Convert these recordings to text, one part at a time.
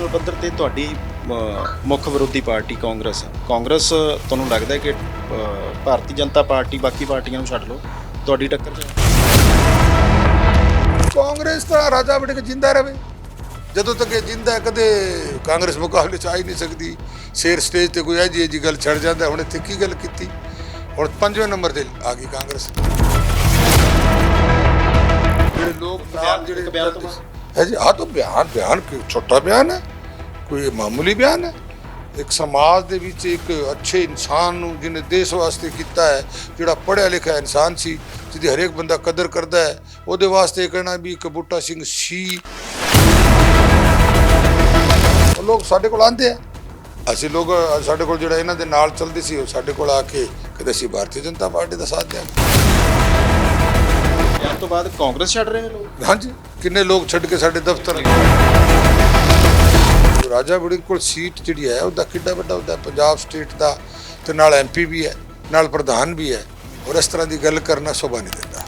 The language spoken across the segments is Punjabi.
ਨੈਸ਼ਨਲ ਪੱਧਰ ਤੇ ਤੁਹਾਡੀ ਮੁੱਖ ਵਿਰੋਧੀ ਪਾਰਟੀ ਕਾਂਗਰਸ ਹੈ ਕਾਂਗਰਸ ਤੁਹਾਨੂੰ ਲੱਗਦਾ ਹੈ ਕਿ ਭਾਰਤੀ ਜਨਤਾ ਪਾਰਟੀ ਬਾਕੀ ਪਾਰਟੀਆਂ ਨੂੰ ਛੱਡ ਲਓ ਤੁਹਾਡੀ ਟੱਕਰ 'ਚ ਕਾਂਗਰਸ ਤਾਂ ਰਾਜਾ ਬਣ ਕੇ ਜਿੰਦਾ ਰਹੇ ਜਦੋਂ ਤੱਕ ਇਹ ਜਿੰਦਾ ਕਦੇ ਕਾਂਗਰਸ ਮੁਕਾਬਲੇ ਚ ਆ ਹੀ ਨਹੀਂ ਸਕਦੀ ਸ਼ੇਰ ਸਟੇਜ ਤੇ ਕੋਈ ਐ ਜੀ ਜੀ ਗੱਲ ਛੱਡ ਜਾਂਦਾ ਹੁਣ ਇੱਥੇ ਕੀ ਗੱਲ ਕੀਤੀ ਹੁਣ ਪੰਜਵੇਂ ਨੰਬਰ ਤੇ ਆ ਗਈ ਕਾਂਗਰਸ ਜਿਹੜੇ ਲੋਕ ਜਿਹੜੇ ਬਿਆਨ ਤੋਂ ਹੈ ਜੀ ਆ ਤਾਂ ਬਿਆਨ ਬਿਆਨ ਛੋਟਾ ਬਿਆਨ ਹੈ ਕੋਈ ਮਾਮੂਲੀ ਬਿਆਨ ਹੈ? ਇੱਕ ਸਮਾਜ ਦੇ ਵਿੱਚ ਇੱਕ ਅੱਛੇ ਇਨਸਾਨ ਨੂੰ ਜਿਹਨੇ ਦੇਸ਼ ਵਾਸਤੇ ਕੀਤਾ ਹੈ ਜਿਹੜਾ ਪੜ੍ਹਿਆ ਲਿਖਿਆ ਇਨਸਾਨ ਸੀ ਜਿਹਦੀ ਹਰੇਕ ਬੰਦਾ ਕਦਰ ਕਰਦਾ ਹੈ ਉਹਦੇ ਵਾਸਤੇ ਕਹਿਣਾ ਵੀ ਇੱਕ ਬੂਟਾ ਸਿੰਘ ਸੀ। ਉਹ ਲੋਕ ਸਾਡੇ ਕੋਲ ਆਂਦੇ ਆ। ਅਸੀਂ ਲੋਕ ਸਾਡੇ ਕੋਲ ਜਿਹੜਾ ਇਹਨਾਂ ਦੇ ਨਾਲ ਚੱਲਦੇ ਸੀ ਉਹ ਸਾਡੇ ਕੋਲ ਆ ਕੇ ਕਦੇ ਅਸੀਂ ਭਾਰਤੀ ਜਨਤਾ ਪਾਰਟੀ ਦਾ ਸਾਥ ਦਿਆਂਗੇ। ਬਿਆਨ ਤੋਂ ਬਾਅਦ ਕਾਂਗਰਸ ਛੱਡ ਰਹੇ ਨੇ ਲੋਕ? ਹਾਂਜੀ। ਕਿੰਨੇ ਲੋਕ ਛੱਡ ਕੇ ਸਾਡੇ ਦਫ਼ਤਰ ਰਾਜਾ ਵੜਿੰਗ ਕੋਲ ਸੀਟ ਜਿਹੜੀ ਹੈ ਉਹਦਾ ਕਿੱਡਾ ਵੱਡਾ ਹੁੰਦਾ ਹੈ, ਪੰਜਾਬ ਸਟੇਟ ਦਾ ਤੇ ਨਾਲ ਐਮਪੀ ਵੀ ਹੈ ਨਾਲ ਪ੍ਰਧਾਨ ਵੀ ਹੈ। ਔਰ ਇਸ ਤਰ੍ਹਾਂ ਦੀ ਗੱਲ ਕਰਨਾ ਸ਼ੋਭਾ ਨਹੀਂ ਦਿੰਦਾ।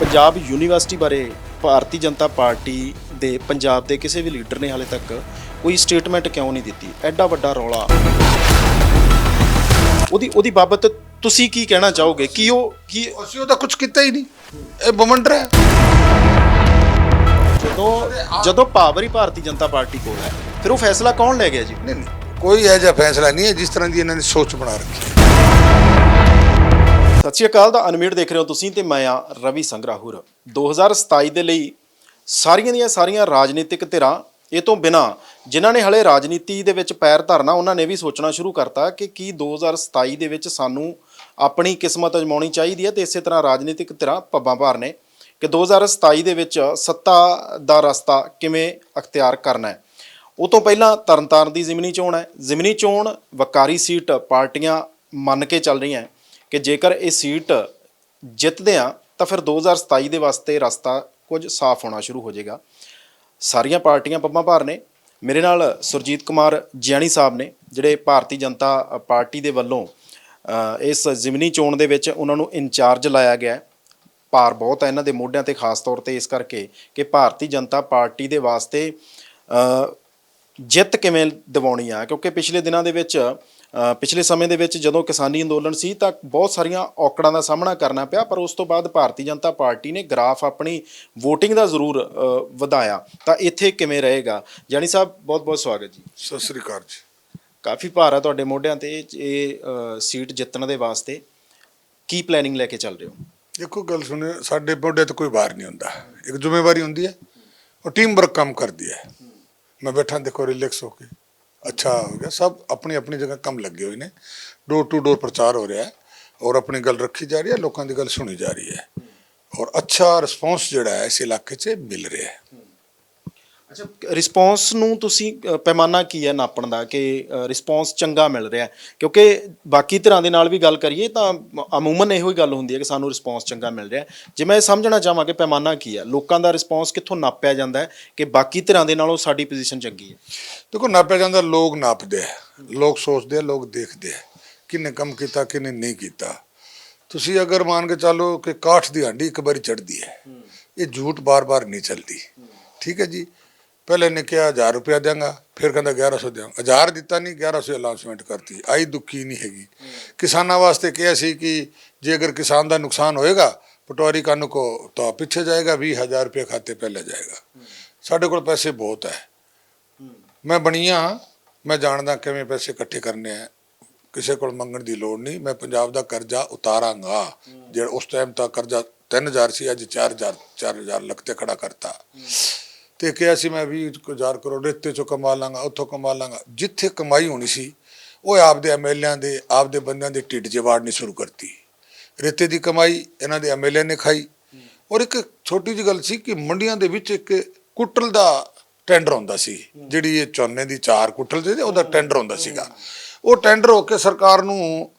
ਪੰਜਾਬ ਯੂਨੀਵਰਸਿਟੀ ਬਾਰੇ ਭਾਰਤੀ ਜਨਤਾ ਪਾਰਟੀ ਦੇ ਪੰਜਾਬ ਦੇ ਕਿਸੇ ਵੀ ਲੀਡਰ ਨੇ ਹਾਲੇ ਤੱਕ ਕੋਈ ਸਟੇਟਮੈਂਟ ਕਿਉਂ ਨਹੀਂ ਦਿੱਤੀ? ਐਡਾ ਵੱਡਾ ਰੌਲਾ। ਉਹਦੀ ਉਹਦੀ ਬਾਬਤ ਤੁਸੀਂ ਕੀ ਕਹਿਣਾ ਚਾਹੋਗੇ? ਕੀ ਉਹ ਕੀ ਅਸੀਂ ਉਹਦਾ ਕੁਝ ਕੀਤਾ ਹੀ ਨਹੀਂ। ਇਹ ਬਮੰਡਰ ਹੈ। ਜਦੋਂ ਜਦੋਂ ਪਾਵਰ ਹੀ ਭਾਰਤੀ ਜਨਤਾ ਪਾਰਟੀ ਕੋਲ ਹੈ ਫਿਰ ਉਹ ਫੈਸਲਾ ਕੌਣ ਲੈ ਗਿਆ ਜੀ? ਨਹੀਂ ਨਹੀਂ ਕੋਈ ਇਹੋ ਜਿਹਾ ਫੈਸਲਾ ਨਹੀਂ ਹੈ ਜਿਸ ਤਰ੍ਹਾਂ ਦੀ ਇਹਨਾਂ ਨੇ ਸੋਚ ਬਣਾ ਰੱਖੀ ਸਤਿ ਸ਼੍ਰੀ ਅਕਾਲ ਦਾ ਅਨਮੀਟ ਦੇਖ ਰਹੇ ਹੋ ਤੁਸੀਂ ਤੇ ਮੈਂ ਆ ਰਵੀ ਸੰਗਰਾਹੁਰ। 2027 ਦੇ ਲਈ ਸਾਰੀਆਂ ਦੀਆਂ ਸਾਰੀਆਂ ਰਾਜਨੀਤਿਕ ਧਿਰਾਂ ਇਹ ਤੋਂ ਬਿਨਾ ਜਿਨ੍ਹਾਂ ਨੇ ਹਲੇ ਰਾਜਨੀਤੀ ਦੇ ਵਿੱਚ ਪੈਰ ਧਰਨਾ ਉਹਨਾਂ ਨੇ ਵੀ ਸੋਚਣਾ ਸ਼ੁਰੂ ਕਰਤਾ ਕਿ ਕੀ 2027 ਦੇ ਵਿੱਚ ਸਾਨੂੰ ਆਪਣੀ ਕਿਸਮਤ ਅਜਮਾਉਣੀ ਚਾਹੀਦੀ ਹੈ ਤੇ ਇਸੇ ਤਰ੍ਹਾਂ ਰਾਜਨੀਤਿਕ ਧਿਰਾਂ ਪੱਬਾਂ ਭਾਰ ਨੇ ਕਿ 2027 ਦੇ ਵਿੱਚ ਸੱਤਾ ਦਾ ਰਸਤਾ ਕਿਵੇਂ ਅਖਤਿਆਰ ਕਰਨਾ ਹੈ। ਉਹ ਤੋਂ ਪਹਿਲਾਂ ਤਰਨਤਾਰਨ ਦੀ ਜ਼ਿਮਨੀ ਚੋਣ ਹੈ। ਜ਼ਿਮਨੀ ਚੋਣ ਵਕਾਰੀ ਸੀਟ ਪਾਰਟੀਆਂ ਮੰਨ ਕੇ ਚੱਲ ਰਹੀਆਂ ਕਿ ਜੇਕਰ ਇਹ ਸੀਟ ਜਿੱਤਦੇ ਆ ਤਾਂ ਫਿਰ 2027 ਦੇ ਵਾਸਤੇ ਰਸਤਾ ਕੁਝ ਸਾਫ਼ ਹੋਣਾ ਸ਼ੁਰੂ ਹੋ ਜਾਏਗਾ। ਸਾਰੀਆਂ ਪਾਰਟੀਆਂ ਪੱਬਾਂ ਭਾਰ ਨੇ। ਮੇਰੇ ਨਾਲ ਸੁਰਜੀਤ ਕੁਮਾਰ ਜਿਆਣੀ ਸਾਹਿਬ ਨੇ, ਜਿਹੜੇ ਭਾਰਤੀ ਜਨਤਾ ਪਾਰਟੀ ਦੇ ਵੱਲੋਂ ਇਸ ਜ਼ਿਮਨੀ ਚੋਣ ਦੇ ਵਿੱਚ ਉਹਨਾਂ ਨੂੰ ਇੰਚਾਰਜ ਲਾਇਆ ਗਿਆ ਭਾਰ ਬਹੁਤ ਹੈ ਇਹਨਾਂ ਦੇ ਮੋਢਿਆਂ ਤੇ ਖਾਸ ਤੌਰ ਤੇ ਇਸ ਕਰਕੇ ਕਿ ਭਾਰਤੀ ਜਨਤਾ ਪਾਰਟੀ ਦੇ ਵਾਸਤੇ ਜਿੱਤ ਕਿਵੇਂ ਦਿਵਾਉਣੀ ਆ? ਕਿਉਂਕਿ ਪਿਛਲੇ ਦਿਨਾਂ ਦੇ ਵਿੱਚ ਪਿਛਲੇ ਸਮੇਂ ਦੇ ਵਿੱਚ ਜਦੋਂ ਕਿਸਾਨੀ ਅੰਦੋਲਨ ਸੀ ਤਾਂ ਬਹੁਤ ਸਾਰੀਆਂ ਔਕੜਾਂ ਦਾ ਸਾਹਮਣਾ ਕਰਨਾ ਪਿਆ ਪਰ ਉਸ ਤੋਂ ਬਾਅਦ ਭਾਰਤੀ ਜਨਤਾ ਪਾਰਟੀ ਨੇ ਗ੍ਰਾਫ ਆਪਣੀ VOTING ਦਾ ਜ਼ਰੂਰ ਵਧਾਇਆ। ਤਾਂ ਇੱਥੇ ਕਿਵੇਂ ਰਹੇਗਾ? ਜਾਨੀ ਸਾਹਿਬ ਬਹੁਤ ਬਹੁਤ ਸਵਾਗਤ ਜੀ। ਸਤਿ ਸ੍ਰੀ ਅਕਾਲ ਜੀ। ਕਾਫੀ ਭਾਰ ਆ ਤੁਹਾਡੇ ਮੋਢਿਆਂ ਤੇ ਇਹ ਸੀਟ ਜਿੱਤਣ ਦੇ ਵਾਸਤੇ। ਕੀ ਪਲੈਨਿੰਗ ਲੈ ਕੇ ਚੱਲ ਰਹੇ ਹੋ? ਦੇਖੋ ਗੱਲ ਸੁਣਿਓ, ਸਾਡੇ ਮੋਢੇ ਤੇ ਕੋਈ ਵਾਰ ਨਹੀਂ ਹੁੰਦਾ। ਇੱਕ ਜ਼ਿੰਮੇਵਾਰੀ ਹੁੰਦੀ ਹੈ ਉਹ ਟੀਮ ਵਰਕ ਕੰਮ ਕਰਦੀ ਹੈ। ਮੈਂ ਬੈਠਾ, ਦੇਖੋ ਰਿਲੈਕਸ ਹੋ ਕੇ। ਅੱਛਾ ਹੋ ਗਿਆ। ਸਭ ਆਪਣੀ ਆਪਣੀ ਜਗ੍ਹਾ ਕੰਮ ਲੱਗੇ ਹੋਏ ਨੇ। ਡੋਰ ਟੂ ਡੋਰ ਪ੍ਰਚਾਰ ਹੋ ਰਿਹਾ ਹੈ ਔਰ ਆਪਣੀ ਗੱਲ ਰੱਖੀ ਜਾ ਰਹੀ ਹੈ, ਲੋਕਾਂ ਦੀ ਗੱਲ ਸੁਣੀ ਜਾ ਰਹੀ ਹੈ। ਔਰ ਅੱਛਾ ਰਿਸਪੌਂਸ ਜਿਹੜਾ ਹੈ ਇਸ ਇਲਾਕੇ 'ਚ ਮਿਲ ਰਿਹਾ ਹੈ। ਅੱਛਾ ਰਿਸਪੌਂਸ ਨੂੰ ਤੁਸੀਂ ਅ, ਪੈਮਾਨਾ ਕੀ ਹੈ ਨਾਪਣ ਦਾ ਕਿ ਰਿਸਪੌਂਸ ਚੰਗਾ ਮਿਲ ਰਿਹਾ? ਹੈ? ਕਿਉਂਕਿ ਬਾਕੀ ਧਿਰਾਂ ਦੇ ਨਾਲ ਵੀ ਗੱਲ ਕਰੀਏ ਤਾਂ ਅਮੂਮਨ ਇਹੋ ਹੀ ਗੱਲ ਹੁੰਦੀ ਹੈ ਕਿ ਸਾਨੂੰ ਰਿਸਪੌਂਸ ਚੰਗਾ ਮਿਲ ਰਿਹਾ ਹੈ। ਜੇ ਮੈਂ ਇਹ ਸਮਝਣਾ ਚਾਹਾਂ ਕਿ ਪੈਮਾਨਾ ਕੀ ਹੈ ਲੋਕਾਂ ਦਾ ਰਿਸਪੌਂਸ ਕਿੱਥੋਂ ਨਾਪਿਆ ਜਾਂਦਾ ਹੈ ਕਿ ਬਾਕੀ ਧਿਰਾਂ ਦੇ ਨਾਲੋਂ ਸਾਡੀ ਪੋਜੀਸ਼ਨ ਚੰਗੀ ਹੈ? ਦੇਖੋ ਨਾਪਿਆ ਜਾਂਦਾ ਲੋਕ ਨਾਪਦੇ ਆ ਲੋਕ ਸੋਚਦੇ ਆ ਲੋਕ ਦੇਖਦੇ ਆ ਕਿੰਨੇ ਕੰਮ ਕੀਤਾ ਕਿੰਨੇ ਨਹੀਂ ਕੀਤਾ। ਤੁਸੀਂ ਅਗਰ ਮੰਨ ਕੇ ਚੱਲੋ ਕਿ ਕਾਠ ਦੀ ਹੱਡੀ ਇੱਕ ਵਾਰੀ ਚੜਦੀ ਹੈ ਇਹ ਝੂਠ ਬਾਰ-ਬਾਰ ਨਹੀਂ ਚੱਲਦੀ। ਠੀਕ ਹੈ ਜੀ? ਪਹਿਲੇ ਨੇ ਕਿਹਾ 1000 ਰੁਪਇਆ ਦਿਆਂਗਾ, ਫਿਰ ਕਹਿੰਦਾ 1100 ਦਿਆਂਗਾ। 1000 ਦਿੱਤਾ ਨਹੀਂ 1100 ਅਨਾਉਂਸਮੈਂਟ ਕਰਤੀ। ਆਈ ਦੁੱਖੀ ਨਹੀਂ ਹੈਗੀ। ਕਿਸਾਨਾਂ ਵਾਸਤੇ ਕਿਹਾ ਸੀ ਕਿ ਜੇ ਅਗਰ ਕਿਸਾਨ ਦਾ ਨੁਕਸਾਨ ਹੋਏਗਾ, ਪਟਵਾਰੀ ਕਾਨੂੰ ਕੋ ਤਾਂ ਪਿੱਛੇ ਜਾਏਗਾ 20000 ਰੁਪਏ ਖਾਤੇ ਪਹਿਲੇ ਜਾਏਗਾ। ਸਾਡੇ ਕੋਲ ਪੈਸੇ ਬਹੁਤ ਹੈ। ਮੈਂ ਬਣੀਆਂ ਮੈਂ ਜਾਣਦਾ ਕਿਵੇਂ ਪੈਸੇ ਇਕੱਠੇ ਕਰਨੇ ਆ ਕਿਸੇ ਕੋਲ ਮੰਗਣ ਦੀ ਲੋੜ ਨਹੀਂ ਮੈਂ ਪੰਜਾਬ ਦਾ ਕਰਜ਼ਾ ਉਤਾਰਾਂਗਾ। ਜਿਹੜਾ ਉਸ ਟਾਈਮ ਤਾਂ ਕਰਜ਼ਾ 3000 ਸੀ, ਅੱਜ 4000 4000 ਲੱਖ ਤੇ ਖੜਾ ਕਰਤਾ। ਤੇ ਕਿਹਾ ਸੀ ਮੈਂ 20000 ਕਰੋੜ ਰੇਤੇ ਚੋਂ ਕਮਾ ਲਾਂਗਾ, ਉੱਥੋਂ ਕਮਾ ਲਾਂਗਾ। ਜਿੱਥੇ ਕਮਾਈ ਹੋਣੀ ਸੀ, ਉਹ ਆਪਦੇ ਐਮਐਲਏਆਂ ਦੇ, ਆਪਦੇ ਬੰਦਿਆਂ ਦੇ ਢਿੱਡ 'ਚ ਵਾੜਨੀ ਸ਼ੁਰੂ ਕਰਤੀ। ਰੇਤੇ ਦੀ ਕਮਾਈ ਇਹਨਾਂ ਦੇ ਐਮਐਲਏ ਨੇ ਖਾਈ। ਔਰ ਇੱਕ ਛੋਟੀ ਜਿਹੀ ਗੱਲ ਸੀ ਕਿ ਮੰਡੀਆਂ ਦੇ ਵਿੱਚ ਇੱਕ ਕੁੱਟਲ ਦਾ ਟੈਂਡਰ ਹੁੰਦਾ ਸੀ, ਜਿਹੜੀ ਇਹ ਝੋਨੇ ਦੀ ਚਾਰ ਕੁੱਟਲ ਦੇ ਉਹਦਾ ਟੈਂਡਰ ਹੁੰਦਾ ਸੀਗਾ। ਉਹ ਟੈਂਡਰ ਹੋ ਕੇ ਸਰਕਾਰ ਨੂੰ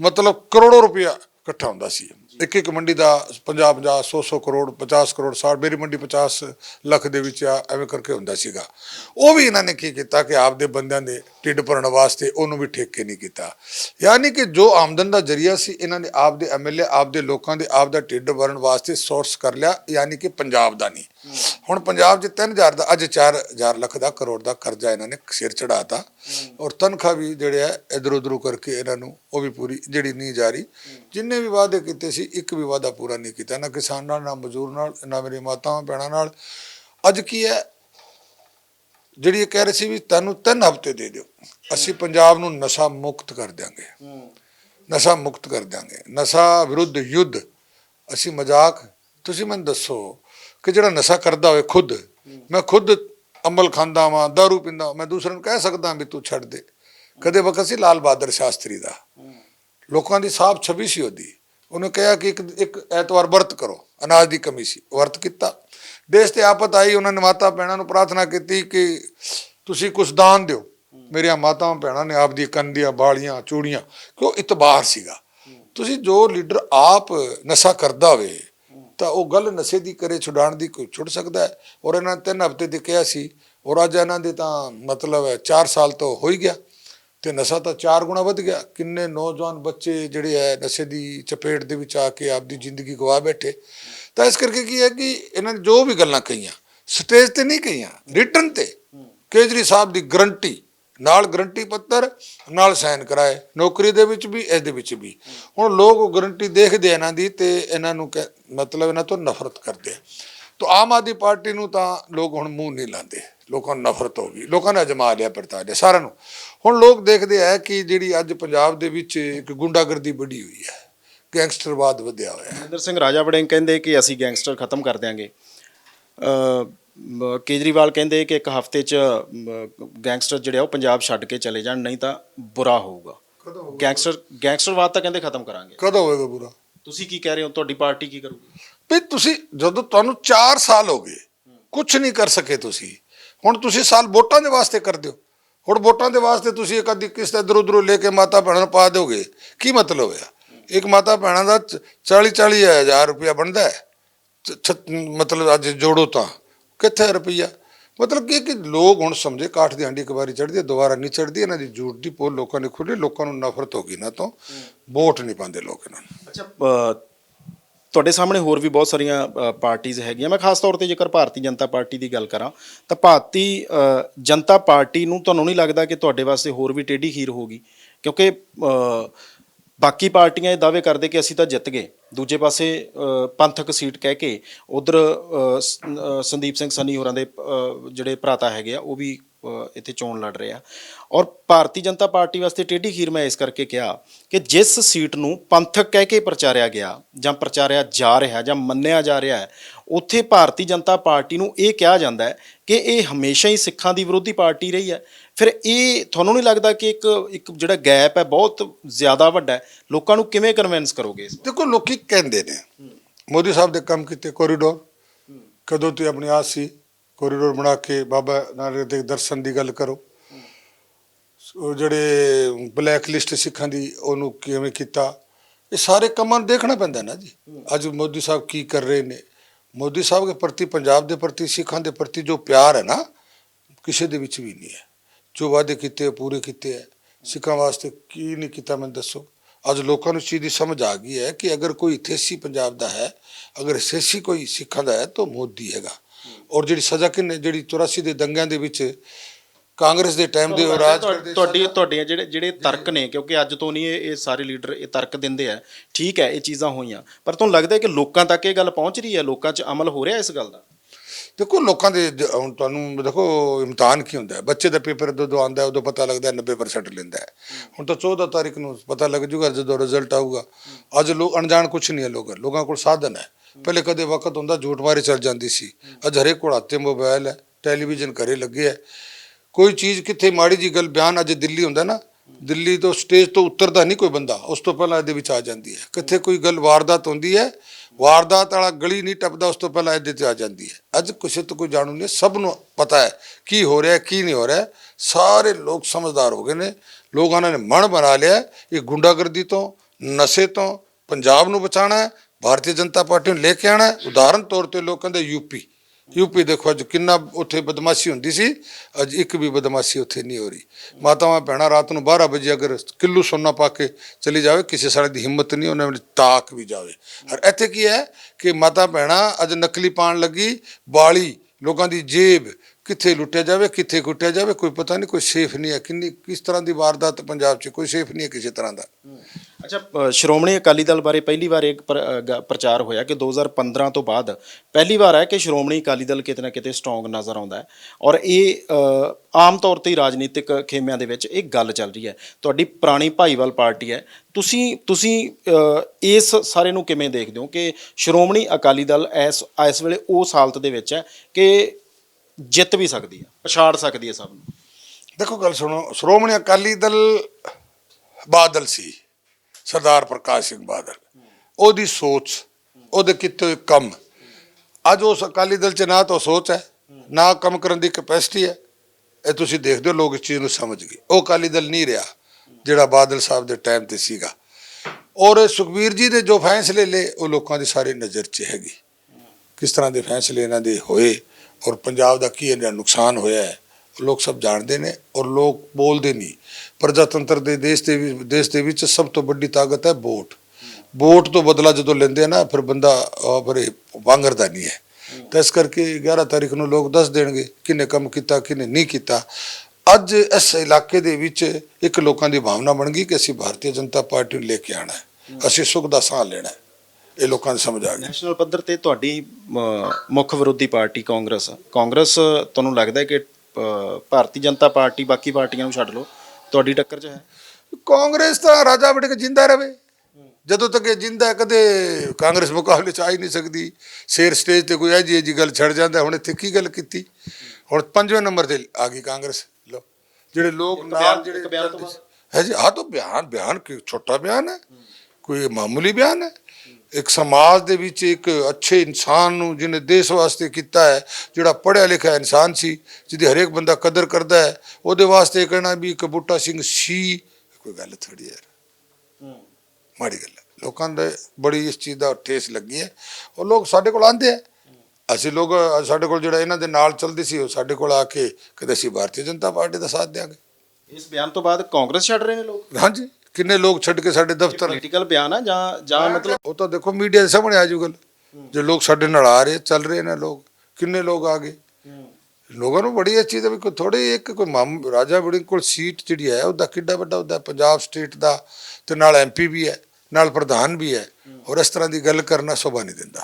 ਮਤਲਬ ਕਰੋੜੋ ਰੁਪਇਆ ਇਕੱਠਾ ਹੁੰਦਾ ਸੀ। ਇੱਕ ਇੱਕ ਮੰਡੀ ਦਾ 50 50 100 100 ਕਰੋੜ 50 ਕਰੋੜ 60 ਮੇਰੀ ਮੰਡੀ 50 ਲੱਖ ਦੇ ਵਿੱਚ ਆ, ਐਵੇਂ ਕਰਕੇ ਹੁੰਦਾ ਸੀਗਾ। ਉਹ ਵੀ ਇਹਨਾਂ ਨੇ ਕੀ ਕੀਤਾ ਕਿ ਆਪਦੇ ਬੰਦਿਆਂ ਦੇ ਢਿੱਡ ਭਰਨ ਵਾਸਤੇ ਉਹਨੂੰ ਵੀ ਠੇਕੇ ਨਹੀਂ ਕੀਤਾ। ਯਾਨੀ ਕਿ ਜੋ ਆਮਦਨ ਦਾ ਜਰੀਆ ਸੀ, ਇਹਨਾਂ ਨੇ ਆਪਦੇ ਐਮਐਲਏ ਆਪਦੇ ਲੋਕਾਂ ਦੇ ਆਪਦਾ ਢਿੱਡ ਭਰਨ ਵਾਸਤੇ ਸੋਰਸ ਕਰ ਲਿਆ, ਯਾਨੀ ਕਿ ਪੰਜਾਬ ਦਾ ਨਹੀਂ। ਹੁਣ ਪੰਜਾਬ 'ਚ 3000 ਦਾ, ਅੱਜ 4000 ਲੱਖ ਦਾ ਕਰੋੜ ਦਾ ਕਰਜ਼ਾ ਇਹਨਾਂ ਨੇ ਸਿਰ ਚੜਾਤਾ ਔਰ ਤਨਖਾਹ ਵੀ ਜਿਹੜੇ ਆ ਇਧਰ ਉਧਰ ਕਰਕੇ ਇਹਨਾਂ ਨੂੰ ਉਹ ਵੀ ਪੂਰੀ ਜਿਹੜੀ ਨਹੀਂ ਜਾ ਰਹੀ। ਜਿੰਨੇ ਵੀ ਵਾਅਦੇ ਕੀਤੇ ਸੀ ਇੱਕ ਵੀ ਵਾਅਦਾ ਪੂਰਾ ਨਹੀਂ ਕੀਤਾ ਨਾ ਕਿਸਾਨ ਨਾਲ ਨਾ ਮਜ਼ਦੂਰ ਨਾਲ ਨਾ ਮੇਰੀ ਮਾਤਾਵਾਂ ਭੈਣਾਂ ਨਾਲ। ਅੱਜ ਕੀ ਹੈ? ਜਿਹੜੀ ਇਹ ਕਹਿ ਰਹੇ ਸੀ ਵੀ ਤੁਹਾਨੂੰ ਤਿੰਨ ਹਫ਼ਤੇ ਦੇ ਦਿਓ। ਅਸੀਂ ਪੰਜਾਬ ਨੂੰ ਨਸ਼ਾ ਮੁਕਤ ਕਰ ਦਿਆਂਗੇ। ਨਸ਼ਾ ਮੁਕਤ ਕਰ ਦਿਆਂਗੇ। ਨਸ਼ਾ ਵਿਰੁੱਧ ਯੁੱਧ। ਅਸੀਂ ਮਜ਼ਾਕ। ਤੁਸੀਂ ਮੈਨੂੰ ਦੱਸੋ ਕਿ ਜਿਹੜਾ ਨਸ਼ਾ ਕਰਦਾ ਹੋਵੇ ਖੁਦ ਮੈਂ ਖੁਦ ਅੰਮਲ ਖਾਂਦਾ ਵਾਂ ਦਾਰੂ ਪੀਂਦਾ ਮੈਂ ਦੂਸਰੇ ਨੂੰ ਕਹਿ ਸਕਦਾ ਵੀ ਤੂੰ ਛੱਡ ਦੇ। ਕਦੇ ਵਕਤ ਸੀ ਲਾਲ ਬਹਾਦਰ ਸ਼ਾਸਤਰੀ ਦਾ। ਲੋਕਾਂ ਦੀ ਸਾਫ਼ ਛਵੀ ਸੀ ਉਹਦੀ। ਉਹਨੇ ਕਿਹਾ ਕਿ ਇੱਕ ਇੱਕ ਐਤਵਾਰ ਵਰਤ ਕਰੋ, ਅਨਾਜ ਦੀ ਕਮੀ ਸੀ, ਵਰਤ ਕੀਤਾ। ਦੇਸ਼ ਤੇ ਆਫਤ ਆਈ, ਉਹਨਾਂ ਨੇ ਮਾਤਾ ਭੈਣਾਂ ਨੂੰ ਪ੍ਰਾਰਥਨਾ ਕੀਤੀ ਕਿ ਤੁਸੀਂ ਕੁਝ ਦਾਨ ਦਿਓ। ਮੇਰੀਆਂ ਮਾਤਾਵਾਂ, ਭੈਣਾਂ ਨੇ ਆਪਦੀ ਕੰਦੀਆਂ ਬਾਲੀਆਂ ਚੂੜੀਆਂ, ਕਿਉਂ ਇਤਬਾਰ ਸੀਗਾ? ਤੁਸੀਂ ਜੋ ਲੀਡਰ ਆਪ ਨਸ਼ਾ ਕਰਦਾ ਹੋਵੇ ਤਾਂ ਉਹ ਗੱਲ ਨਸ਼ੇ ਦੀ ਕਰੇ, ਛੁਡਾਉਣ ਦੀ ਕੋਈ ਛੁੱਟ ਸਕਦਾ ਹੈ? ਔਰ ਇਹਨਾਂ ਤਿੰਨ ਹਫ਼ਤੇ ਤੇ ਕਿਹਾ ਸੀ ਔਰ ਅੱਜ ਇਹਨਾਂ ਦੇ ਤਾਂ ਮਤਲਬ ਹੈ 4 ਸਾਲ ਤੋਂ ਹੋ ਹੀ ਗਿਆ। ਤੇ ਨਸ਼ਾ ਤਾਂ ਚਾਰ ਗੁਣਾ ਵੱਧ ਗਿਆ। ਕਿੰਨੇ ਨੌਜਵਾਨ ਬੱਚੇ ਜਿਹੜੇ ਹੈ ਨਸ਼ੇ ਦੀ ਚਪੇਟ ਦੇ ਵਿੱਚ ਆ ਕੇ ਆਪਦੀ ਜ਼ਿੰਦਗੀ ਗਵਾ ਬੈਠੇ। ਤਾਂ ਇਸ ਕਰਕੇ ਕੀ ਹੈ ਕਿ ਇਹਨਾਂ ਨੇ ਜੋ ਵੀ ਗੱਲਾਂ ਕਹੀਆਂ, ਸਟੇਜ ਤੇ ਨਹੀਂ ਕਹੀਆਂ, ਰਿਟਰਨ ਤੇ ਕੇਜਰੀ ਸਾਹਿਬ ਦੀ ਗਰੰਟੀ, ਨਾਲ ਗਰੰਟੀ ਪੱਤਰ, ਨਾਲ ਸਾਈਨ ਕਰਾਏ। ਨੌਕਰੀ ਦੇ ਵਿੱਚ ਵੀ, ਇਹਦੇ ਵਿੱਚ ਵੀ। ਹੁਣ ਲੋਕ ਉਹ ਗਰੰਟੀ ਦੇਖਦੇ ਇਹਨਾਂ ਦੀ ਤੇ ਇਹਨਾਂ ਨੂੰ ਕਹਿ- ਮਤਲਬ ਇਹਨਾਂ ਤੋਂ ਨਫ਼ਰਤ ਕਰਦੇ ਆ। ਤਾਂ ਆਮ ਆਦਮੀ ਪਾਰਟੀ ਨੂੰ ਤਾਂ ਲੋਕ ਹੁਣ ਮੂੰਹ ਨਹੀਂ ਲਾਉਂਦੇ। ਲੋਕਾਂ ਨੂੰ ਨਫ਼ਰਤ ਹੋ ਗਈ। ਲੋਕਾਂ ਨੇ ਅਜਮਾ ਲਿਆ ਪਰਤਾ ਲਿਆ ਸਾਰਿਆਂ ਨੂੰ। ਹੁਣ ਲੋਕ ਦੇਖਦੇ ਆ ਕਿ ਜਿਹੜੀ ਅੱਜ ਪੰਜਾਬ ਦੇ ਵਿੱਚ ਇੱਕ ਗੁੰਡਾਗਰਦੀ ਵੱਡੀ ਹੋਈ ਹੈ। ਗੈਂਗਸਟਰਵਾਦ ਵਧਿਆ ਹੋਇਆ ਹੈ। ਮਨਿੰਦਰ ਸਿੰਘ ਰਾਜਾ ਵੜਿੰਗ ਕਹਿੰਦੇ ਕਿ ਅਸੀਂ ਗੈਂਗਸਟਰ ਖਤਮ ਕਰ ਦਿਆਂਗੇ। ਕੇਜਰੀਵਾਲ ਕਹਿੰਦੇ ਕਿ ਇੱਕ ਹਫ਼ਤੇ 'ਚ ਗੈਂਗਸਟਰ ਜਿਹੜੇ ਆ ਉਹ ਪੰਜਾਬ ਛੱਡ ਕੇ ਚਲੇ ਜਾਣ ਨਹੀਂ ਤਾਂ ਬੁਰਾ ਹੋਊਗਾ? ਗੈਂਗਸਟਰ ਗੈਂਗਸਟਰਵਾਦ ਤਾਂ ਕਹਿੰਦੇ ਖਤਮ ਕਰਾਂਗੇ। ਕਦੋਂ ਹੋਏਗਾ ਬੁਰਾ? ਤੁਸੀਂ ਕੀ ਕਹਿ ਰਹੇ ਹੋ? ਤੁਹਾਡੀ ਪਾਰਟੀ ਕੀ ਕਰੂਗੀ? ਵੀ ਤੁਸੀਂ ਜਦੋਂ ਤੁਹਾਨੂੰ 4 ਸਾਲ ਹੋ ਗਏ ਕੁਝ ਨਹੀਂ ਕਰ ਸਕੇ ਤੁਸੀਂ ਹੁਣ ਤੁਸੀਂ ਸਾਲ ਵੋਟਾਂ ਦੇ ਵਾਸਤੇ ਕਰਦੇ ਹੋ। ਹੁਣ ਵੋਟਾਂ ਦੇ ਵਾਸਤੇ ਤੁਸੀਂ ਇੱਕ ਅੱਧੀ ਕਿਸ਼ਤ ਇਧਰ ਉਧਰੋਂ ਲੈ ਕੇ ਮਾਤਾ ਭੈਣਾਂ ਨੂੰ ਪਾ ਦਿਓਗੇ ਕੀ ਮਤਲਬ ਹੋਇਆ ਇੱਕ ਮਾਤਾ ਭੈਣਾਂ ਦਾ 40 40 ਹਜ਼ਾਰ ਰੁਪਇਆ ਬਣਦਾ ਹੈ ਮਤਲਬ ਅੱਜ ਜੋੜੋ ਤਾਂ ਕਿੱਥੇ ਰੁਪਈਆ? ਮਤਲਬ ਕਿ ਕਿ ਲੋਕ ਹੁਣ ਸਮਝੇ ਕਾਠ ਦੀ ਹਾਂਡੀ ਇੱਕ ਵਾਰੀ ਚੜਦੀ ਹੈ ਦੁਬਾਰਾ ਨਹੀਂ ਚੜਦੀ ਇਹਨਾਂ ਦੀ ਝੂਠ ਦੀ ਪੋਲ ਲੋਕਾਂ ਨੇ ਖੁੱਲੀ ਲੋਕਾਂ ਨੂੰ ਨਫ਼ਰਤ ਹੋ ਗਈ ਨਾ ਤੋਂ ਵੋਟ ਨਹੀਂ ਪਾਉਂਦੇ ਲੋਕ ਇਹਨਾਂ ਨੂੰ। ਅੱਛਾ ਤੁਹਾਡੇ ਸਾਹਮਣੇ ਹੋਰ ਵੀ ਬਹੁਤ ਸਾਰੀਆਂ ਪਾਰਟੀਆਂ ਹੈਗੀਆਂ। ਮੈਂ ਖਾਸ ਤੌਰ ਤੇ ਜੇਕਰ ਭਾਰਤੀ ਜਨਤਾ ਪਾਰਟੀ ਦੀ ਗੱਲ ਕਰਾਂ, ਤਾਂ ਭਾਰਤੀ ਜਨਤਾ ਪਾਰਟੀ ਨੂੰ ਤੁਹਾਨੂੰ ਨਹੀਂ ਲੱਗਦਾ ਕਿ ਤੁਹਾਡੇ ਵਾਸਤੇ ਹੋਰ ਵੀ ਟੇਢੀ ਖੀਰ ਹੋਗੀ ਕਿਉਂਕਿ ਬਾਕੀ ਪਾਰਟੀਆਂ ਇਹ ਦਾਅਵੇ ਕਰਦੇ ਕਿ ਅਸੀਂ ਤਾਂ ਜਿੱਤ ਗਏ। ਦੂਜੇ ਪਾਸੇ ਪੰਥਕ ਸੀਟ ਕਹਿ ਕੇ, ਉਧਰ ਸੰਦੀਪ ਸਿੰਘ ਸੰਨੀ ਹੋਰਾਂ ਦੇ ਜਿਹੜੇ ਭਰਾਤਾ ਹੈਗੇ ਆ, ਉਹ ਵੀ ਇੱਥੇ ਚੋਣ ਲੜ ਰਹੇ ਆ। ਔਰ ਭਾਰਤੀ ਜਨਤਾ ਪਾਰਟੀ ਵਾਸਤੇ ਟੇਢੀ ਖੀਰ ਮੈਂ ਇਸ ਕਰਕੇ ਕਿਹਾ ਕਿ ਜਿਸ ਸੀਟ ਨੂੰ ਪੰਥਕ ਕਹਿ ਕੇ ਪ੍ਰਚਾਰਿਆ ਗਿਆ ਜਾਂ ਪ੍ਰਚਾਰਿਆ ਜਾ ਰਿਹਾ ਜਾਂ ਮੰਨਿਆ ਜਾ ਰਿਹਾ ਹੈ, ਉੱਥੇ ਭਾਰਤੀ ਜਨਤਾ ਪਾਰਟੀ ਨੂੰ ਇਹ ਕਿਹਾ ਜਾਂਦਾ ਹੈ ਕਿ ਇਹ ਹਮੇਸ਼ਾ ਹੀ ਸਿੱਖਾਂ ਦੀ ਵਿਰੋਧੀ ਪਾਰਟੀ ਰਹੀ ਹੈ। ਫਿਰ ਇਹ ਤੁਹਾਨੂੰ ਨਹੀਂ ਲੱਗਦਾ ਕਿ ਇੱਕ ਇੱਕ ਜਿਹੜਾ ਗੈਪ ਹੈ ਬਹੁਤ ਜ਼ਿਆਦਾ ਵੱਡਾ ਹੈ? ਲੋਕਾਂ ਨੂੰ ਕਿਵੇਂ ਕਨਵਿੰਸ ਕਰੋਗੇ ਦੇਖੋ, ਲੋਕੀ ਕਹਿੰਦੇ ਨੇ, ਮੋਦੀ ਸਾਹਿਬ ਦੇ ਕੰਮ ਕੀਤੇ ਕੋਰੀਡੋਰ ਕਦੋਂ ਤੇ ਆਪਣੀ ਆਸ ਸੀ? ਕੋਰੀਡੋਰ ਬਣਾ ਕੇ ਬਾਬਾ ਨਾਨਕ ਦੇ ਦਰਸ਼ਨ ਦੀ ਗੱਲ ਕਰੋ। ਉਹ ਜਿਹੜੇ ਬਲੈਕ ਲਿਸਟ ਸਿੱਖਾਂ ਦੀ ਉਹਨੂੰ ਕਿਵੇਂ ਕੀਤਾ, ਇਹ ਸਾਰੇ ਕੰਮਾਂ ਨੂੰ ਦੇਖਣਾ ਪੈਂਦਾ ਨਾ ਜੀ। ਅੱਜ ਮੋਦੀ ਸਾਹਿਬ ਕੀ ਕਰ ਰਹੇ ਨੇ? ਮੋਦੀ ਸਾਹਿਬ ਦੇ ਪ੍ਰਤੀ, ਪੰਜਾਬ ਦੇ ਪ੍ਰਤੀ, ਸਿੱਖਾਂ ਦੇ ਪ੍ਰਤੀ ਜੋ ਪਿਆਰ ਹੈ ਨਾ, ਕਿਸੇ ਦੇ ਵਿੱਚ ਵੀ ਨਹੀਂ ਹੈ। ਜੋ ਵਾਅਦੇ ਕੀਤੇ ਪੂਰੇ ਕੀਤੇ ਹੈ ਸਿੱਖਾਂ ਵਾਸਤੇ ਕੀ ਨਹੀਂ ਕੀਤਾ, ਮੈਨੂੰ ਦੱਸੋ। ਅੱਜ ਲੋਕਾਂ ਨੂੰ ਇਸ ਚੀਜ਼ ਦੀ ਸਮਝ ਆ ਗਈ ਹੈ ਕਿ ਅਗਰ ਕੋਈ ਇਥੇਸੀ ਪੰਜਾਬ ਦਾ ਹੈ, ਅਗਰ ਇਥੇਸੀ ਕੋਈ ਸਿੱਖਾਂ ਦਾ ਹੈ, ਤਾਂ ਮੋਦੀ ਹੈਗਾ। ਔਰ ਜਿਹੜੀ ਸਜ਼ਾ ਕਿੰਨੇ ਜਿਹੜੀ 84 ਦੇ ਦੰਗਿਆਂ ਦੇ ਵਿੱਚ ਕਾਂਗਰਸ ਦੇ ਟਾਈਮ ਦੇ ਉਹ ਰਾਜ ਕਰਦੇ ਤੁਹਾਡੀ ਤੁਹਾਡੀਆਂ ਜਿਹੜੇ ਜਿਹੜੇ ਤਰਕ ਨੇ ਕਿਉਂਕਿ ਅੱਜ ਤੋਂ ਨਹੀਂ ਇਹ ਇਹ ਸਾਰੇ ਲੀਡਰ ਇਹ ਤਰਕ ਦਿੰਦੇ ਆ। ਠੀਕ ਹੈ ਇਹ ਚੀਜ਼ਾਂ ਹੋਈਆਂ। ਪਰ ਤੁਹਾਨੂੰ ਲੱਗਦਾ ਹੈ ਕਿ ਲੋਕਾਂ ਤੱਕ ਇਹ ਗੱਲ ਪਹੁੰਚ ਰਹੀ ਹੈ? ਲੋਕਾਂ 'ਚ ਅਮਲ ਹੋ ਰਿਹਾ ਇਸ ਗੱਲ ਦਾ? ਦੇਖੋ ਲੋਕਾਂ ਦੇ ਜ- ਹੁਣ ਤੁਹਾਨੂੰ ਦੇਖੋ ਇਮਤਿਹਾਨ ਕੀ ਹੁੰਦਾ ਹੈ? ਬੱਚੇ ਦਾ ਪੇਪਰ ਜਦੋਂ ਆਉਂਦਾ ਹੈ ਉਦੋਂ ਪਤਾ ਲੱਗਦਾ ਹੈ 90% ਲੈਂਦਾ ਹੈ। ਹੁਣ ਤਾਂ 14 ਤਾਰੀਖ ਨੂੰ ਪਤਾ ਲੱਗ ਜੂਗਾ ਜਦੋਂ ਰਿਜ਼ਲਟ ਆਊਗਾ। ਅੱਜ ਲੋਕ ਅਣਜਾਣ ਕੁਝ ਨਹੀਂ ਹੈ ਲੋਕ ਲੋਕਾਂ ਕੋਲ ਸਾਧਨ ਹੈ। ਪਹਿਲੇ ਕਦੇ ਵਕਤ ਹੁੰਦਾ ਝੂਠ ਮਾਰੇ ਚੱਲ ਜਾਂਦੀ ਸੀ। ਅੱਜ ਹਰੇਕ ਕੋਲ ਹੱਥੇ ਮੋਬਾਈਲ ਹੈ ਟੈਲੀਵਿਜ਼ਨ ਘਰੇ ਲੱਗੇ ਹੈ। ਕੋਈ ਚੀਜ਼ ਕਿੱਥੇ ਮਾੜੀ ਜੀ ਗੱਲ, ਬਿਆਨ ਅੱਜ ਦਿੱਲੀ ਹੁੰਦਾ ਨਾ, ਦਿੱਲੀ ਤੋਂ ਸਟੇਜ ਤੋਂ ਉਤਰਦਾ ਨਹੀਂ ਕੋਈ ਬੰਦਾ, ਉਸ ਤੋਂ ਪਹਿਲਾਂ ਇਹਦੇ ਵਿੱਚ ਆ ਜਾਂਦੀ ਹੈ। ਕਿੱਥੇ ਕੋਈ ਗੱਲ ਵਾਰਦਾਤ ਹੁੰਦੀ ਹੈ, ਵਾਰਦਾਤ ਵਾਲਾ ਗਲੀ ਨਹੀਂ ਟੱਪਦਾ, ਉਸ ਤੋਂ ਪਹਿਲਾਂ ਇਹਦੇ ਤੇ ਆ ਜਾਂਦੀ ਹੈ। ਅੱਜ ਕਿਸੇ ਤੋਂ ਕੋਈ ਜਾਣੂ ਨਹੀਂ, ਸਭ ਨੂੰ ਪਤਾ ਹੈ ਕੀ ਹੋ ਰਿਹਾ, ਕੀ ਨਹੀਂ ਹੋ ਰਿਹਾ। ਸਾਰੇ ਲੋਕ ਸਮਝਦਾਰ ਹੋ ਗਏ ਨੇ। ਲੋਕਾਂ ਨੇ ਮਨ ਬਣਾ ਲਿਆ, ਇਹ ਗੁੰਡਾਗਰਦੀ ਤੋਂ, ਨਸ਼ੇ ਤੋਂ, ਪੰਜਾਬ ਨੂੰ ਬਚਾਉਣਾ ਹੈ ਭਾਰਤੀ ਜਨਤਾ ਪਾਰਟੀ ਨੂੰ ਲੈ ਕੇ ਆਣਾ ਹੈ। ਉਦਾਹਰਨ ਤੌਰ ਤੇ ਲੋਕ ਕਹਿੰਦੇ ਯੂਪੀ ਯੂਪੀ ਦੇਖੋ, ਅੱਜ ਕਿੰਨਾ ਉੱਥੇ ਬਦਮਾਸ਼ੀ ਹੁੰਦੀ ਸੀ। ਅੱਜ ਇੱਕ ਵੀ ਬਦਮਾਸ਼ੀ ਉੱਥੇ ਨਹੀਂ ਹੋ ਰਹੀ। ਮਾਤਾਵਾਂ ਭੈਣਾਂ ਰਾਤ ਨੂੰ 12 ਵਜੇ ਅਗਰ ਕਿੱਲੂ ਸੋਨਾ ਪਾ ਕੇ ਚਲੀ ਜਾਵੇ, ਕਿਸੇ ਸਾਲੇ ਦੀ ਹਿੰਮਤ ਨਹੀਂ, ਉਹਨਾਂ ਵਿੱਚ ਤਾਕ ਵੀ ਜਾਵੇ। ਔਰ ਇੱਥੇ ਕੀ ਹੈ ਕਿ ਮਾਤਾ ਭੈਣਾਂ ਅੱਜ ਨਕਲੀ ਪਾਣ ਲੱਗੀ, ਬਾਲੀ ਲੋਕਾਂ ਦੀ ਜੇਬ ਕਿੱਥੇ ਲੁੱਟਿਆ ਜਾਵੇ ਕਿੱਥੇ ਕੁੱਟਿਆ ਜਾਵੇ ਕੋਈ ਪਤਾ ਨਹੀਂ ਕੋਈ ਸੇਫ ਨਹੀਂ ਹੈ। ਕਿੰਨੀ ਕਿਸ ਤਰ੍ਹਾਂ ਦੀ ਵਾਰਦਾਤ ਪੰਜਾਬ 'ਚ ਕੋਈ ਸੇਫ ਨਹੀਂ ਹੈ ਕਿਸੇ ਤਰ੍ਹਾਂ ਦਾ। ਅੱਛਾ ਅ, ਸ਼੍ਰੋਮਣੀ ਅਕਾਲੀ ਦਲ ਬਾਰੇ ਪਹਿਲੀ ਵਾਰ ਇੱਕ ਪ੍ਰ- ਅ, ਗ- ਪ੍ਰਚਾਰ ਹੋਇਆ ਕਿ 2015 ਤੋਂ ਬਾਅਦ ਪਹਿਲੀ ਵਾਰ ਹੈ ਕਿ ਸ਼੍ਰੋਮਣੀ ਅਕਾਲੀ ਦਲ ਕਿਤੇ ਨਾ ਕਿਤੇ ਸਟਰੋਂਗ ਨਜ਼ਰ ਆਉਂਦਾ ਹੈ। ਔਰ ਇਹ ਅ, ਆਮ ਤੌਰ ਤੇ ਹੀ ਰਾਜਨੀਤਿਕ ਖੇਮਿਆਂ ਦੇ ਵਿੱਚ ਇਹ ਗੱਲ ਚੱਲ ਰਹੀ ਹੈ। ਤੁਹਾਡੀ ਪੁਰਾਣੀ ਭਾਈਵਾਲ ਪਾਰਟੀ ਹੈ। ਤੁਸੀਂ ਤੁਸੀਂ ਅ, ਇਸ ਸਾਰੇ ਨੂੰ ਕਿਵੇਂ ਦੇਖਦੇ ਹੋ ਕਿ ਸ਼੍ਰੋਮਣੀ ਅਕਾਲੀ ਦਲ ਇਸ ਇਸ ਵੇਲੇ ਉਸ ਹਾਲਤ ਦੇ ਵਿੱਚ ਹੈ ਕਿ ਜਿੱਤ ਵੀ ਸਕਦੀ ਹੈ ਪਛਾੜ ਸਕਦੀ ਹੈ ਸਭ ਨੂੰ। ਦੇਖੋ ਗੱਲ ਸੁਣੋ, ਸ਼੍ਰੋਮਣੀ ਅਕਾਲੀ ਦਲ ਬਾਦਲ ਸੀ, ਸਰਦਾਰ ਪ੍ਰਕਾਸ਼ ਸਿੰਘ ਬਾਦਲ। ਉਹਦੀ ਸੋਚ, ਉਹਦੇ ਕੀਤੇ ਕੰਮ। ਅੱਜ ਉਸ ਅਕਾਲੀ ਦਲ 'ਚ ਨਾ ਤਾਂ ਸੋਚ ਹੈ, ਨਾ ਕੰਮ ਕਰਨ ਦੀ ਕਪੈਸਿਟੀ ਹੈ। ਇਹ ਤੁਸੀਂ ਦੇਖਦੇ ਹੋ, ਲੋਕ ਇਸ ਚੀਜ਼ ਨੂੰ ਸਮਝ ਗਏ। ਉਹ ਅਕਾਲੀ ਦਲ ਨਹੀਂ ਰਿਹਾ, ਜਿਹੜਾ ਬਾਦਲ ਸਾਹਿਬ ਦੇ ਟਾਈਮ ਤੇ ਸੀਗਾ। ਔਰ ਸੁਖਬੀਰ ਜੀ ਨੇ ਜੋ ਫੈਸਲੇ ਲਏ, ਉਹ ਲੋਕਾਂ ਦੀ ਸਾਰੀ ਨਜ਼ਰ 'ਚ ਹੈਗੀ। ਕਿਸ ਤਰ੍ਹਾਂ ਦੇ ਫੈਸਲੇ ਇਹਨਾਂ ਦੇ ਹੋਏ ਔਰ ਪੰਜਾਬ ਦਾ ਕੀ ਇਹਨਾਂ ਨੁਕਸਾਨ ਹੋਇਆ ਹੈ, ਲੋਕ ਸਭ ਜਾਣਦੇ ਨੇ ਔਰ ਲੋਕ ਬੋਲਦੇ ਨਹੀਂ। ਪ੍ਰਜਾਤੰਤਰ ਦੇ ਦੇਸ਼ ਦੇ ਵੀ- ਦੇਸ਼ ਦੇ ਵਿੱਚ ਸਭ ਤੋਂ ਵੱਡੀ ਤਾਕਤ ਹੈ ਵੋਟ। ਵੋਟ ਤੋਂ ਬਦਲਾ ਜਦੋਂ ਲੈਂਦੇ ਆ ਨਾ, ਫਿਰ ਬੰਦਾ ਫਿਰ ਇਹ ਵਾਂਗਰਦਾ ਨਹੀਂ ਹੈ। ਤਾਂ ਇਸ ਕਰਕੇ 11 ਤਾਰੀਖ ਨੂੰ ਲੋਕ ਦੱਸ ਦੇਣਗੇ ਕਿਹਨੇ ਕੰਮ ਕੀਤਾ, ਕਿਹਨੇ ਨਹੀਂ ਕੀਤਾ। ਅੱਜ ਇਸ ਇਲਾਕੇ ਦੇ ਵਿੱਚ ਇੱਕ ਲੋਕਾਂ ਦੀ ਭਾਵਨਾ ਬਣ ਗਈ ਕਿ ਅਸੀਂ ਭਾਰਤੀ ਜਨਤਾ ਪਾਰਟੀ ਨੂੰ ਲੈ ਕੇ ਆਣਾ ਹੈ। ਅਸੀਂ ਸੁੱਖ ਦਾ ਸਾਹ ਲੈਣਾ ਹੈ। ਇਹ ਲੋਕਾਂ ਨੂੰ ਸਮਝ ਆ ਗਈ ਨੈਸ਼ਨਲ ਪੱਧਰ ਤੇ ਤੁਹਾਡੀ ਮੁੱਖ ਵਿਰੋਧੀ ਪਾਰਟੀ ਕਾਂਗਰਸ ਆ। ਕਾਂਗਰਸ ਤੁਹਾਨੂੰ ਲੱਗਦਾ ਹੈ ਕਿ ਭਾਰਤੀ ਜਨਤਾ ਪਾਰਟੀ ਬਾਕੀ ਪਾਰਟੀਆਂ ਨੂੰ ਛੱਡ ਲਓ? ਤੁਹਾਡੀ ਟੱਕਰ 'ਚ ਹੈ। ਕਾਂਗਰਸ ਤਾਂ ਰਾਜਾ ਕੇ ਜਿੰਦਾ ਰਵੇ। ਜਦੋਂ ਤੱਕ ਇਹ ਜਿੰਦਾ ਹੈ, ਕਦੇ ਕਾਂਗਰਸ ਮੁਕਾਬਲੇ ਚ ਆ ਹੀ ਨਹੀਂ ਸਕਦੀ। ਸ਼ੇਰ ਸਟੇਜ ਤੇ ਕੋਈ ਐਜੀ ਐਜੀ ਗੱਲ ਛੱਡ ਜਾਂਦਾ ਹੁਣ ਇੱਥੇ ਕੀ ਗੱਲ ਕੀਤੀ? ਹੁਣ ਪੰਜਵੇਂ ਨੰਬਰ ਤੇ ਆ ਗਈ ਕਾਂਗਰਸ। ਲੋ ਜਿਹੜੇ ਲੋਕ ਨਾਲ ਜਿਹੜੇ? ਹੈ ਜੀ ਹਾਂ ਤਾਂ ਬਿਆਨ ਬਿਆਨ ਕਿ ਛੋਟਾ ਬਿਆਨ ਹੈ। ਕੋਈ ਮਾਮੂਲੀ ਬਿਆਨ ਹੈ? ਇੱਕ ਸਮਾਜ ਦੇ ਵਿੱਚ ਇੱਕ ਅੱਛੇ ਇਨਸਾਨ ਨੂੰ ਜਿਹਨੇ ਦੇਸ਼ ਵਾਸਤੇ ਕੀਤਾ ਹੈ ਜਿਹੜਾ ਪੜ੍ਹਿਆ ਲਿਖਿਆ ਇਨਸਾਨ ਸੀ ਜਿਹਦੀ ਹਰੇਕ ਬੰਦਾ ਕਦਰ ਕਰਦਾ ਹੈ ਉਹਦੇ ਵਾਸਤੇ ਕਹਿਣਾ ਵੀ ਇੱਕ ਬੂਟਾ ਸਿੰਘ ਸੀ ਕੋਈ ਗੱਲ ਥੋੜੀ ਯਾਰ ਮਾੜੀ ਗੱਲ ਲੋਕਾਂ ਦੇ ਬੜੀ ਇਸ ਚੀਜ਼ ਦਾ ਠੇਸ ਲੱਗੀ ਹੈ। ਉਹ ਲੋਕ ਸਾਡੇ ਕੋਲ ਆਂਦੇ ਆ ਅਸੀਂ ਲੋਕ ਸਾਡੇ ਕੋਲ ਜਿਹੜਾ ਇਹਨਾਂ ਦੇ ਨਾਲ ਚੱਲਦੇ ਸੀ ਉਹ ਸਾਡੇ ਕੋਲ ਆ ਕੇ ਕਦੇ ਅਸੀਂ ਭਾਰਤੀ ਜਨਤਾ ਪਾਰਟੀ ਦਾ ਸਾਥ ਦਿਆਂਗੇ। ਇਸ ਬਿਆਨ ਤੋਂ ਬਾਅਦ ਕਾਂਗਰਸ ਛੱਡ ਰਹੇ ਨੇ ਲੋਕ? ਹਾਂਜੀ। ਕਿੰਨੇ ਲੋਕ ਛੱਡ ਕੇ ਸਾਡੇ ਦਫ਼ਤਰ ਪੋਲੀਟੀਕਲ ਬਿਆਨ ਆ ਜਾਂ ਜਾਂ ਮਤਲਬ ਉਹ ਤਾਂ ਦੇਖੋ ਮੀਡੀਆ ਦੇ ਸਾਹਮਣੇ ਆ ਜੂ ਗੱਲ ਜੇ ਲੋਕ ਸਾਡੇ ਨਾਲ ਆ ਰਹੇ ਚੱਲ ਰਹੇ ਨੇ ਲੋਕ ਕਿੰਨੇ ਲੋਕ ਆ ਗਏ? ਲੋਕਾਂ ਨੂੰ ਬੜੀ ਦਾ ਵੀ ਕੋਈ ਥੋੜੀ ਇੱਕ ਕੋਈ ਮਾਮ ਰਾਜਾ ਵੜਿੰਗ ਕੋਲ ਸੀਟ ਜਿਹੜੀ ਹੈ ਉਹਦਾ ਕਿੱਡਾ ਵੱਡਾ ਉਹਦਾ ਪੰਜਾਬ ਸਟੇਟ ਦਾ ਤੇ ਨਾਲ ਐਮਪੀ ਵੀ ਹੈ ਨਾਲ ਪ੍ਰਧਾਨ ਵੀ ਹੈ ਔਰ ਇਸ ਤਰ੍ਹਾਂ ਦੀ ਗੱਲ ਕਰਨਾ ਸ਼ੋਭਾ ਨਹੀਂ ਦਿੰਦਾ।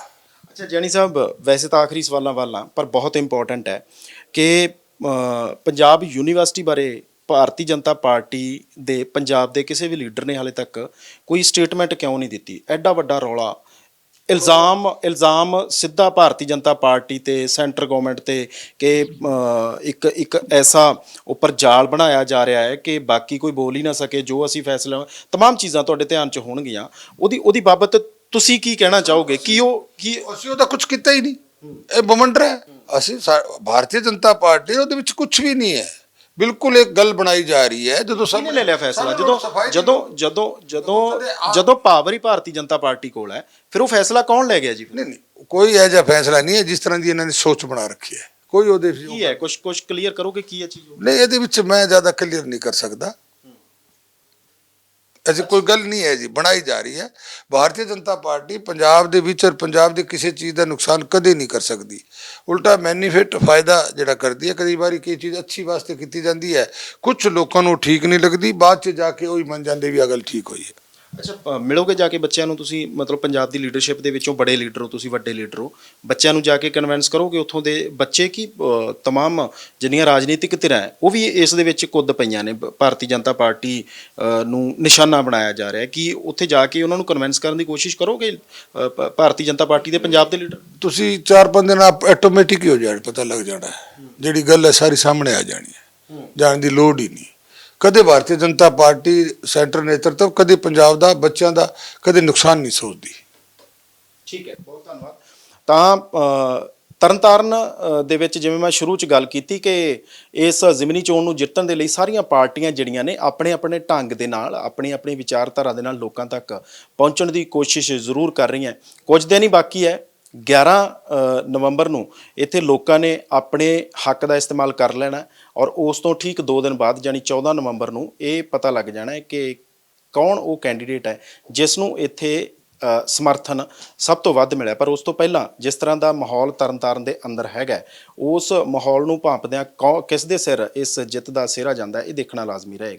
ਅੱਛਾ ਜੈਨੀ ਸਾਹਿਬ ਵੈਸੇ ਤਾਂ ਆਖਰੀ ਸਵਾਲਾਂ ਵਾਲਾਂ ਪਰ ਬਹੁਤ ਇੰਪੋਰਟੈਂਟ ਹੈ ਕਿ ਪੰਜਾਬ ਯੂਨੀਵਰਸਿਟੀ ਬਾਰੇ ਭਾਰਤੀ ਜਨਤਾ ਪਾਰਟੀ ਦੇ ਪੰਜਾਬ ਦੇ ਕਿਸੇ ਵੀ ਲੀਡਰ ਨੇ ਹਾਲੇ ਤੱਕ ਕੋਈ ਸਟੇਟਮੈਂਟ ਕਿਉਂ ਨਹੀਂ ਦਿੱਤੀ? ਐਡਾ ਵੱਡਾ ਰੌਲਾ। ਇਲਜ਼ਾਮ ਇਲਜ਼ਾਮ ਸਿੱਧਾ ਭਾਰਤੀ ਜਨਤਾ ਪਾਰਟੀ ਤੇ ਸੈਂਟਰ ਗਵਰਨਮੈਂਟ ਤੇ ਕਿ ਇੱਕ ਇੱਕ ਐਸਾ ਉੱਪਰ ਜਾਲ ਬਣਾਇਆ ਜਾ ਰਿਹਾ ਹੈ ਕਿ ਬਾਕੀ ਕੋਈ ਬੋਲ ਹੀ ਨਾ ਸਕੇ, ਜੋ ਅਸੀਂ ਫੈਸਲਾ, ਤਮਾਮ ਚੀਜ਼ਾਂ ਤੁਹਾਡੇ ਧਿਆਨ 'ਚ ਹੋਣਗੀਆਂ। ਉਹਦੀ ਉਹਦੀ ਬਾਬਤ ਤੁਸੀਂ ਕੀ ਕਹਿਣਾ ਚਾਹੋਗੇ? ਕੀ ਉਹ, ਕੀ ਅਸੀਂ ਉਹਦਾ ਕੁਝ ਕੀਤਾ ਹੀ ਨਹੀਂ। ਇਹ ਬਮੰਡਰ ਹੈ। ਅਸੀਂ ਸਾ- ਭਾਰਤੀ ਜਨਤਾ ਪਾਰਟੀ, ਉਹਦੇ ਵਿੱਚ ਕੁਝ ਵੀ ਨਹੀਂ ਹੈ। ਬਿਲਕੁਲ ਇੱਕ ਗੱਲ ਬਣਾਈ ਜਾ ਰਹੀ ਹੈ ਜਦੋਂ ਸਭ ਕਿਹਨੇ ਲੈ ਲਿਆ ਫੈਸਲਾ ਜਦੋਂ ਜਦੋਂ ਜਦੋਂ ਜਦੋਂ ਜਦੋਂ ਪਾਵਰ ਹੀ ਭਾਰਤੀ ਜਨਤਾ ਪਾਰਟੀ ਕੋਲ ਹੈ ਫਿਰ ਉਹ ਫੈਸਲਾ ਕੌਣ ਲੈ ਗਿਆ ਜੀ? ਨਹੀਂ ਨਹੀਂ ਕੋਈ ਇਹੋ ਜਿਹਾ ਫੈਸਲਾ ਨਹੀਂ ਹੈ ਜਿਸ ਤਰ੍ਹਾਂ ਦੀ ਇਹਨਾਂ ਨੇ ਸੋਚ ਬਣਾ ਰੱਖੀ ਹੈ ਕੋਈ ਉਹਦੇ ਕੀ ਹੈ ਕੁਝ ਕੁਝ ਕਲੀਅਰ ਕਰੋਗੇ ਕੀ ਹੈ ਚੀਜ਼? ਨਹੀਂ ਇਹਦੇ ਵਿੱਚ ਮੈਂ ਜ਼ਿਆਦਾ ਕਲੀਅਰ ਨਹੀਂ ਕਰ ਸਕਦਾ ਐਸੀ ਕੋਈ ਗੱਲ ਨਹੀਂ ਹੈ ਜੀ, ਬਣਾਈ ਜਾ ਰਹੀ ਹੈ। ਭਾਰਤੀ ਜਨਤਾ ਪਾਰਟੀ ਪੰਜਾਬ ਦੇ ਵਿੱਚ ਔਰ ਪੰਜਾਬ ਦੇ ਕਿਸੇ ਚੀਜ਼ ਦਾ ਨੁਕਸਾਨ ਕਦੇ ਨਹੀਂ ਕਰ ਸਕਦੀ। ਉਲਟਾ ਮੈਨੀਫਿਟ ਫਾਇਦਾ ਜਿਹੜਾ ਕਰਦੀ ਹੈ ਕਈ ਵਾਰੀ ਕੀ ਚੀਜ਼ ਅੱਛੀ ਵਾਸਤੇ ਕੀਤੀ ਜਾਂਦੀ ਹੈ। ਕੁਝ ਲੋਕਾਂ ਨੂੰ ਠੀਕ ਨਹੀਂ ਲੱਗਦੀ, ਬਾਅਦ ਚ ਜਾ ਕੇ ਉਹੀ ਮੰਨ ਜਾਂਦੇ ਵੀ ਆ ਗੱਲ ਠੀਕ ਹੋਈ ਹੈ। ਅੱਛਾ ਅ, ਮਿਲੋਗੇ ਜਾ ਕੇ ਬੱਚਿਆਂ ਨੂੰ ਤੁਸੀਂ ਮਤਲਬ ਪੰਜਾਬ ਦੀ ਲੀਡਰਸ਼ਿਪ ਦੇ ਵਿੱਚੋਂ ਬੜੇ ਲੀਡਰ ਹੋ ਤੁਸੀਂ ਵੱਡੇ ਲੀਡਰ ਹੋ ਬੱਚਿਆਂ ਨੂੰ ਜਾ ਕੇ ਕਨਵਿੰਸ ਕਰੋਗੇ ਉੱਥੋਂ ਦੇ ਬੱਚੇ ਕੀ ਅ, ਤਮਾਮ ਜਿੰਨੀਆਂ ਰਾਜਨੀਤਿਕ ਧਿਰਾਂ ਹੈ, ਉਹ ਵੀ ਇਸ ਦੇ ਵਿੱਚ ਕੁੱਦ ਪਈਆਂ ਨੇ ਬ- ਭਾਰਤੀ ਜਨਤਾ ਪਾਰਟੀ ਅ, ਨੂੰ ਨਿਸ਼ਾਨਾ ਬਣਾਇਆ ਜਾ ਰਿਹਾ ਹੈ ਕਿ ਉੱਥੇ ਜਾ ਕੇ ਉਹਨਾਂ ਨੂੰ ਕਨਵਿੰਸ ਕਰਨ ਦੀ ਕੋਸ਼ਿਸ਼ ਕਰੋਗੇ ਅ, ਭ- ਭਾਰਤੀ ਜਨਤਾ ਪਾਰਟੀ ਦੇ ਪੰਜਾਬ ਦੇ ਲੀਡਰ ਤੁਸੀਂ ਚਾਰ ਪੰਜ ਦਿਨ ਆਪ ਆਟੋਮੈਟਿਕ ਹੀ ਹੋ ਜਾਣ ਪਤਾ ਲੱਗ ਜਾਣਾ ਹੈ ਜਿਹੜੀ ਗੱਲ ਹੈ ਸਾਰੀ ਸਾਹਮਣੇ ਆ ਜਾਣੀ ਹੈ ਜਾਣ ਦੀ ਲੋੜ ਹੀ ਨਹੀਂ। ਕਦੇ ਭਾਰਤੀ ਜਨਤਾ ਪਾਰਟੀ ਸੈਂਟਰ ਨੇਤਰਤਵ ਕਦੇ ਪੰਜਾਬ ਦਾ, ਬੱਚਿਆਂ ਦਾ ਕਦੇ ਨੁਕਸਾਨ ਨਹੀਂ ਸੋਚਦੀ। ਠੀਕ ਹੈ, ਬਹੁਤ ਧੰਨਵਾਦ। ਤਾਂ ਤਰਨਤਾਰਨ ਦੇ ਵਿੱਚ ਜਿਵੇਂ ਮੈਂ ਸ਼ੁਰੂ ਚ ਗੱਲ ਕੀਤੀ ਕਿ ਇਸ ਜ਼ਿਮਨੀ ਚੋਣ ਨੂੰ ਜਿੱਤਣ ਦੇ ਲਈ ਸਾਰੀਆਂ ਪਾਰਟੀਆਂ ਜਿਹੜੀਆਂ ਨੇ ਆਪਣੇ ਆਪਣੇ ਢੰਗ ਦੇ ਨਾਲ, ਆਪਣੀ ਆਪਣੀ ਵਿਚਾਰਧਾਰਾ ਦੇ ਨਾਲ ਲੋਕਾਂ ਤੱਕ ਪਹੁੰਚਣ ਦੀ ਕੋਸ਼ਿਸ਼ ਜ਼ਰੂਰ ਕਰ ਰਹੀਆਂ। ਕੁਝ ਦਿਨ ਹੀ ਬਾਕੀ ਹੈ 11 ਨਵੰਬਰ ਨੂੰ ਇੱਥੇ ਲੋਕਾਂ ਨੇ ਆਪਣੇ ਹੱਕ ਦਾ ਇਸਤੇਮਾਲ ਕਰ ਲੈਣਾ ਔਰ ਉਸ ਤੋਂ ਠੀਕ 2 ਦਿਨ ਬਾਅਦ ਯਾਨੀ 14 ਨਵੰਬਰ ਨੂੰ ਇਹ ਪਤਾ ਲੱਗ ਜਾਣਾ ਹੈ ਕਿ ਕੌਣ ਉਹ ਕੈਂਡੀਡੇਟ ਹੈ ਜਿਸ ਨੂੰ ਇੱਥੇ ਸਮਰਥਨ ਸਭ ਤੋਂ ਵੱਧ ਮਿਲਿਆ। ਪਰ ਉਸ ਤੋਂ ਪਹਿਲਾਂ ਜਿਸ ਤਰ੍ਹਾਂ ਦਾ ਮਾਹੌਲ ਤਰਨਤਾਰਨ ਦੇ ਅੰਦਰ ਹੈਗਾ ਉਸ ਮਾਹੌਲ ਨੂੰ ਭਾਂਪਦਿਆਂ ਕੌ- ਕਿਸ ਦੇ ਸਿਰ ਇਸ ਜਿੱਤ ਦਾ ਸਿਹਰਾ ਜਾਂਦਾ ਇਹ ਦੇਖਣਾ ਲਾਜ਼ਮੀ ਰਹੇਗਾ।